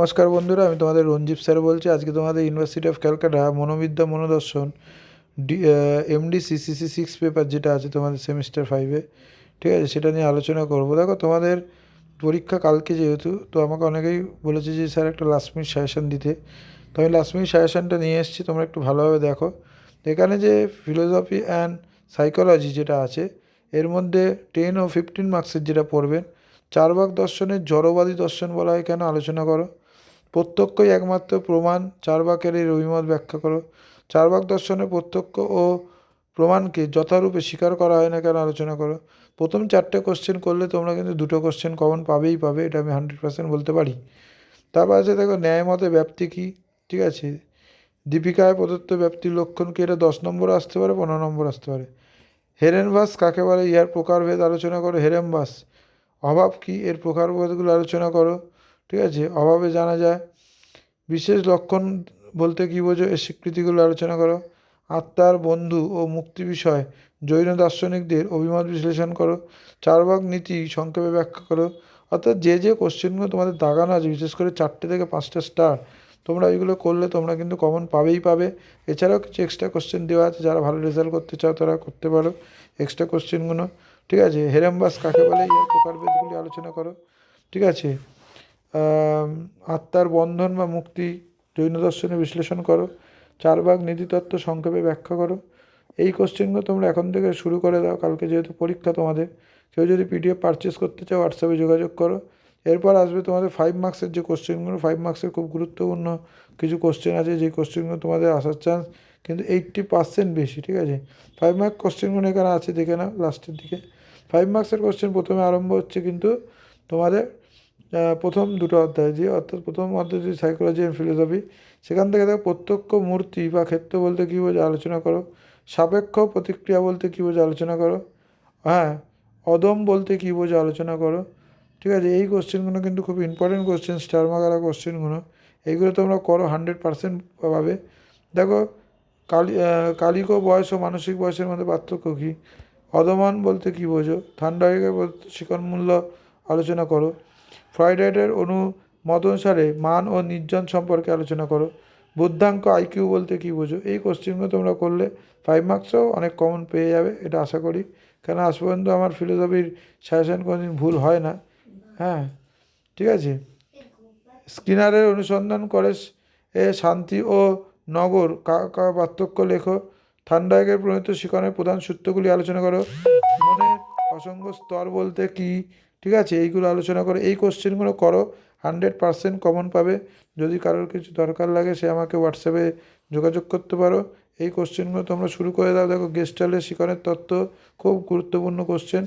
নমস্কার বন্ধুরা, আমি তোমাদের রঞ্জীব স্যার বলছি। আজকে তোমাদের ইউনিভার্সিটি অফ ক্যালকাটা মনোবিদ্যা মনোদর্শন D MD CCC six paper যেটা আছে তোমাদের সেমিস্টার ফাইভে ঠিক আছে? সেটা নিয়ে আলোচনা করব। দেখো, তোমাদের পরীক্ষা কালকে যেহেতু, তো আমাকে অনেকেই বলেছে যে, স্যার, একটা লাস্ট মিনিট সাজেশান দিতে। তো আমি লাস্ট মিনিট সাজেশানটা নিয়ে এসেছি, তোমরা একটু ভালোভাবে দেখো। এখানে যে ফিলোসফি অ্যান্ড সাইকোলজি যেটা আছে, এর মধ্যে টেন ও ফিফটিন মার্কসের যেটা পড়বেন, চার ভাগ দর্শনের জড়বাদী দর্শন বলা হয়, কেন আলোচনা করো? প্রত্যক্ষই একমাত্র প্রমাণ চার বাকের এই অভিমত ব্যাখ্যা করো। চার বাক দর্শনে প্রত্যক্ষ ও প্রমাণকে যথারূপে স্বীকার করা হয় না কেন আলোচনা করো। প্রথম চারটে কোশ্চেন করলে তোমরা কিন্তু দুটো কোশ্চেন কমন পাবেই পাবে, এটা আমি হান্ড্রেড পার্সেন্ট বলতে পারি। তারপর আছে দেখো ন্যায় মতে ব্যাপ্তি কী? ঠিক আছে। দীপিকায় প্রদত্ত ব্যাপ্তির লক্ষণ কি? এটা দশ নম্বর আসতে পারে, পনেরো নম্বর আসতে পারে। হেরেনবাস কাকে বলে? ইহার প্রকারভেদ আলোচনা করো। হেরেনবাস, অভাব কি? এর প্রকারভেদগুলো আলোচনা করো। ঠিক আছে? অভাবে জানা যায়। বিশেষ লক্ষণ বলতে কী বোঝো? এর স্বীকৃতিগুলো আলোচনা করো। আত্মার বন্ধু ও মুক্তি বিষয়। জৈন দার্শনিকদের অভিমত বিশ্লেষণ করো। চারবাক নীতি সংক্ষেপে ব্যাখ্যা করো। অর্থাৎ যে যে কোশ্চেনগুলো তোমাদের দাগানো আছে, বিশেষ করে চারটে থেকে পাঁচটা স্টার, তোমরা এইগুলো করলে তোমরা কিন্তু কমন পাবেই পাবে। এছাড়াও কিছু এক্সট্রা কোশ্চেন দেওয়া আছে, যারা ভালো রেজাল্ট করতে চাও তারা করতে পারো এক্সট্রা কোশ্চেনগুলো ঠিক আছে? হেরামবাস কাকে বলে? ইয়ার প্রকারভেদগুলি আলোচনা করো। ঠিক আছে? আত্মার বন্ধন বা মুক্তি জৈন দর্শনে বিশ্লেষণ করো। চার ভাগ নীতিতত্ত্ব সংক্ষেপে ব্যাখ্যা করো। এই কোশ্চেনগুলো তোমরা এখন থেকে শুরু করে দাও। কালকে যেহেতু পরীক্ষা তোমাদের, কেউ যদি পিডিএফ পারচেস করতে চাও হোয়াটসঅ্যাপে যোগাযোগ করো। এরপর আসবে তোমাদের ফাইভ মার্কসের যে কোশ্চেনগুলো ফাইভ মার্কসের খুব গুরুত্বপূর্ণ কিছু কোশ্চেন আছে। যে কোশ্চেনগুলো তোমাদের আসার চান্স কিন্তু এইট্টি পার্সেন্ট বেশি, ঠিক আছে? ফাইভ মার্ক কোশ্চেনগুলো এখানে আছে, দেখে নাও লাস্টের দিকে। ফাইভ মার্কসের কোশ্চেন প্রথমে আরম্ভ হচ্ছে কিন্তু তোমাদের প্রথম দুটো অধ্যায় যে অর্থাৎ প্রথম অধ্যায় যে সাইকোলজি অ্যান্ড ফিলোসফি সেখান থেকে দেখো প্রত্যক্ষ মূর্তি বা ক্ষেত্র বলতে কী বোঝো আলোচনা করো। সাপেক্ষ প্রতিক্রিয়া বলতে কী বোঝো আলোচনা করো। হ্যাঁ অদম বলতে কী বোঝো আলোচনা করো। ঠিক আছে, এই কোশ্চেনগুলো কিন্তু খুব ইম্পর্টেন্ট কোশ্চেন স্টার মাগারা কোশ্চেনগুলো এইগুলো তোমরা করো হান্ড্রেড পার্সেন্ট পাবে। দেখো, কালি কালিক বয়স ও মানসিক বয়সের মধ্যে পার্থক্য কী? অদমান বলতে কী বোঝো? ঠান্ডা গেলে মূল্য আলোচনা করো। ফ্রাইডেটের অনুমত অনুসারে মান ও নির্জন সম্পর্কে আলোচনা করো। বুদ্ধাঙ্ক আইকিউ বলতে কী বোঝো? এই কোশ্চেনগুলো তোমরা করলে ফাইভ মার্কসও অনেক কমন পেয়ে যাবে, এটা আশা করি। কেন আজ পর্যন্ত আমার ফিলোসফির সাজেশন কোনোদিন ভুল হয় না। হ্যাঁ ঠিক আছে? স্কিনারের অনুসন্ধান করে এ শান্তি ও নগর কা- পার্থক্য লেখো। ঠান্ডায়কের প্রণীত শিকনের প্রধান সূত্রগুলি আলোচনা করো। মনের অসংখ্য স্তর বলতে কি? ঠিক আছে, এইগুলো আলোচনা করো, এই কোশ্চেনগুলো করো। হান্ড্রেড পারসেন্ট কমন পাবে। যদি কারোর কিছু দরকার লাগে, সে আমাকে হোয়াটসঅ্যাপে যোগাযোগ করতে পারো। এই কোশ্চেনগুলো তোমরা শুরু করে দাও। দেখো, গেস্টালের শিকনের তত্ত্ব, খুব গুরুত্বপূর্ণ কোশ্চেন।